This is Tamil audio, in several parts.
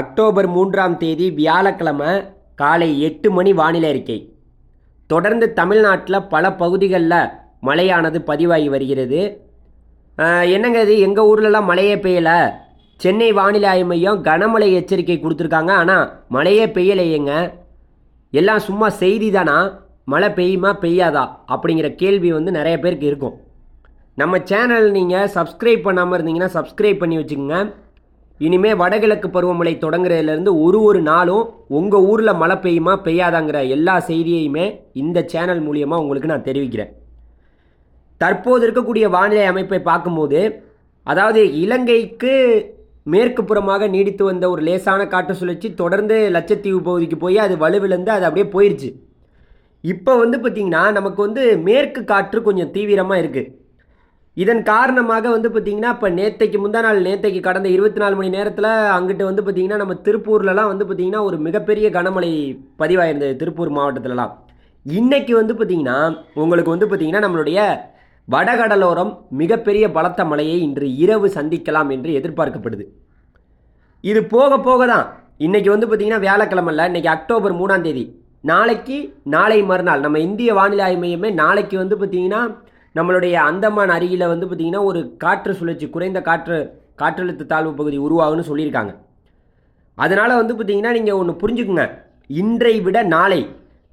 அக்டோபர் மூன்றாம் தேதி வியாழக்கிழமை காலை எட்டு மணி வானிலை அறிக்கை. தொடர்ந்து தமிழ்நாட்டில் பல பகுதிகளில் மழையானது பதிவாகி வருகிறது. என்னங்க இது? எங்கள் ஊர்லலாம் மழையே பெய்யலை? சென்னை வானிலை ஆய்வு மையம் கனமழை எச்சரிக்கை கொடுத்துருக்காங்க. ஆனால் மழையே பெய்யலையேங்க. எல்லாம் சும்மா செய்தி தானா மழை பெய்யுமா பெய்யாதா? அப்படிங்கிற கேள்வி வந்து நிறைய பேருக்கு இருக்கும். நம்ம சேனல் நீங்கள் சப்ஸ்கிரைப் பண்ணாமல் இருந்தீங்கன்னா சப்ஸ்கிரைப் பண்ணி வச்சுக்கோங்க. இனிமேல் வடகிழக்கு பருவமழை தொடங்குறதுலேருந்து ஒரு ஒரு நாளும் உங்கள் ஊரில் மழை பெய்யுமா பெய்யாதாங்கிற எல்லா செய்தியையுமே இந்த சேனல் மூலியமாக உங்களுக்கு நான் தெரிவிக்கிறேன். தற்போது இருக்கக்கூடிய வானிலை அமைப்பை பார்க்கும்போது அதாவது இலங்கைக்கு மேற்கு புறமாக நீடித்து வந்த ஒரு லேசான காற்று சுழற்சி தொடர்ந்து லட்சத்தீவு பகுதிக்கு போய் அது வலுவிழந்து அது அப்படியே போயிடுச்சு இப்போ வந்து பார்த்திங்கன்னா நமக்கு வந்து மேற்கு காற்று கொஞ்சம் தீவிரமாக இருக்குது இதன் காரணமாக வந்து பார்த்திங்கன்னா இப்போ நேத்தைக்கு முந்தா நாள் நேத்தைக்கு கடந்த இருபத்தி நாலு மணி நேரத்தில் அங்கிட்டு வந்து பார்த்திங்கன்னா நம்ம திருப்பூர்லலாம் வந்து பார்த்திங்கன்னா ஒரு மிகப்பெரிய கனமழை பதிவாயிருந்தது திருப்பூர் மாவட்டத்திலலாம். இன்றைக்கி வந்து பார்த்திங்கன்னா உங்களுக்கு வந்து பார்த்திங்கன்னா நம்மளுடைய வடகடலோரம் மிகப்பெரிய பலத்த மழையை இன்று இரவு சந்திக்கலாம் என்று எதிர்பார்க்கப்படுது. இது போக போக தான் இன்றைக்கி வந்து பார்த்திங்கன்னா வியாழக்கிழமல இன்னைக்கு அக்டோபர் மூணாம் தேதி நாளைக்கு நாளை மறுநாள் நம்ம இந்திய வானிலை ஆய்வு மையமே நாளைக்கு வந்து பார்த்திங்கன்னா நம்மளுடைய அந்தமான் அருகில் வந்து பார்த்திங்கன்னா ஒரு காற்று சுழற்சி குறைந்த காற்று காற்றழுத்த தாழ்வு பகுதி உருவாகுன்னு சொல்லியிருக்காங்க. அதனால் வந்து பார்த்திங்கன்னா நீங்கள் ஒன்று புரிஞ்சுக்குங்க. இன்றை விட நாளை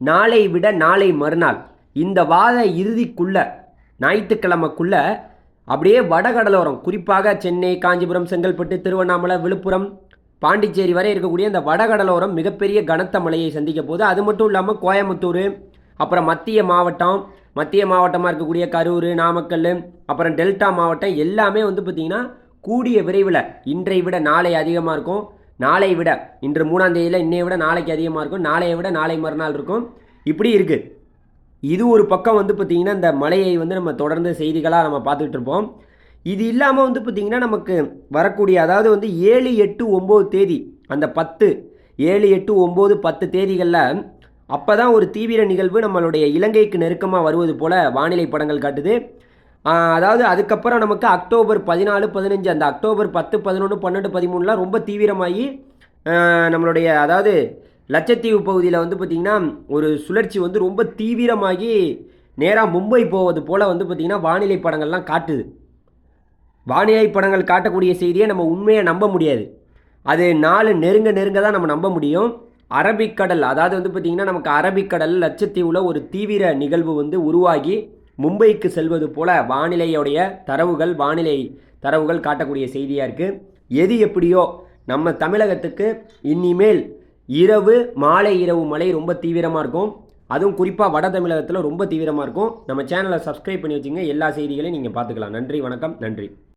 நாளை விட நாளை மறுநாள் இந்த வார இறுதிக்குள்ளே ஞாயிற்றுக்கிழமைக்குள்ளே அப்படியே வடகடலோரம் குறிப்பாக சென்னை காஞ்சிபுரம் செங்கல்பட்டு திருவண்ணாமலை விழுப்புரம் பாண்டிச்சேரி வரை இருக்கக்கூடிய இந்த வடகடலோரம் மிகப்பெரிய கனத்த மழையை சந்திக்க போது அது மட்டும் இல்லாமல் கோயம்புத்தூர் அப்புறம் மத்திய மாவட்டம் மத்திய மாவட்டமாக இருக்கக்கூடிய கரூர் நாமக்கல் அப்புறம் டெல்டா மாவட்டம் எல்லாமே வந்து பார்த்திங்கன்னா கூடிய விரைவில் இன்றை விட நாளை அதிகமாக இருக்கும். நாளை விட இன்று மூணாம் தேதியில் இன்னைய விட நாளைக்கு அதிகமாக இருக்கும். நாளையை விட நாளை மறுநாள் இருக்கும். இப்படி இருக்குது இது ஒரு பக்கம் வந்து பார்த்திங்கன்னா இந்த மழையை வந்து நம்ம தொடர்ந்து செய்திகளாக நம்ம பார்த்துக்கிட்டு இருப்போம். இது இல்லாமல் வந்து பார்த்திங்கன்னா நமக்கு வரக்கூடிய அதாவது வந்து ஏழு எட்டு ஒம்பது தேதி அந்த பத்து ஏழு எட்டு ஒம்பது பத்து தேதிகளில் அப்போ தான் ஒரு தீவிர நிகழ்வு நம்மளுடைய இலங்கைக்கு நெருக்கமாக வருவது போல் வானிலை படங்கள் காட்டுது. அதாவது அதுக்கப்புறம் நமக்கு அக்டோபர் பதினாலு பதினஞ்சு அந்த அக்டோபர் பத்து பதினொன்று பன்னெண்டு பதிமூணுலாம் ரொம்ப தீவிரமாகி நம்மளுடைய அதாவது லட்சத்தீவு பகுதியில் வந்து பார்த்திங்கன்னா ஒரு சுழற்சி வந்து ரொம்ப தீவிரமாகி நேராக மும்பை போவது போல் வந்து பார்த்திங்கன்னா வானிலை படங்கள்லாம் காட்டுது. வானிலை படங்கள் காட்டக்கூடிய செய்தியை நம்ம உண்மையை நம்ப முடியாது. அது நாலு நெருங்க நெருங்க தான் நம்ம நம்ப முடியும். அரபிக்கடல் அதாவது வந்து பார்த்திங்கன்னா நமக்கு அரபிக்கடல் லட்சத்தீவில் ஒரு தீவிர நிகழ்வு வந்து உருவாகி மும்பைக்கு செல்வது போல வானிலையுடைய தரவுகள் வானிலை தரவுகள் காட்டக்கூடிய செய்தியாக இருக்குது எது எப்படியோ நம்ம தமிழகத்துக்கு இனிமேல் இரவு மாலை இரவு மழை ரொம்ப தீவிரமாக இருக்கும். அதுவும் குறிப்பாக வட தமிழகத்தில் ரொம்ப தீவிரமாக இருக்கும். நம்ம சேனலை சப்ஸ்கிரைப் பண்ணி வச்சுங்க. எல்லா செய்திகளையும் நீங்கள் பார்த்துக்கலாம். நன்றி வணக்கம் நன்றி.